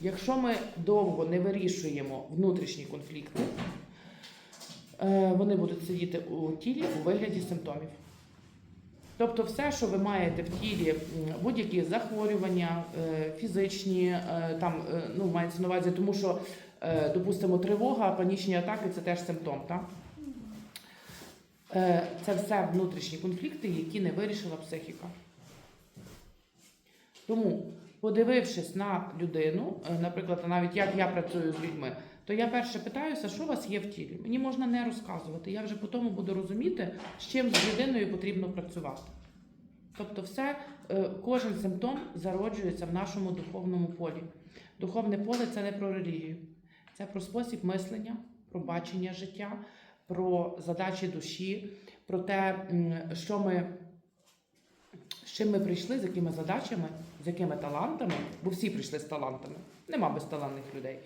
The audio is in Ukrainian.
Якщо ми довго не вирішуємо внутрішні конфлікти, е, вони будуть сидіти у тілі у вигляді симптомів. Тобто, все, що ви маєте в тілі, будь-які захворювання, е, фізичні, е, там ну мається на увазі, тому що, допустимо, тривога, панічні атаки це теж симптом, так? Це все внутрішні конфлікти, які не вирішила психіка. Тому, подивившись на людину, е, наприклад, навіть як я працюю з людьми, то я перше питаюся, що у вас є в тілі. Мені можна не розказувати. Я вже по тому буду розуміти, з чим з людиною потрібно працювати. Тобто, все, е, кожен симптом зароджується в нашому духовному полі. Духовне поле це не про релігію, це про спосіб мислення, про бачення життя, про задачі душі, про те, що ми, чим ми прийшли, з якими задачами, з якими талантами, бо всі прийшли з талантами, нема безталантних людей.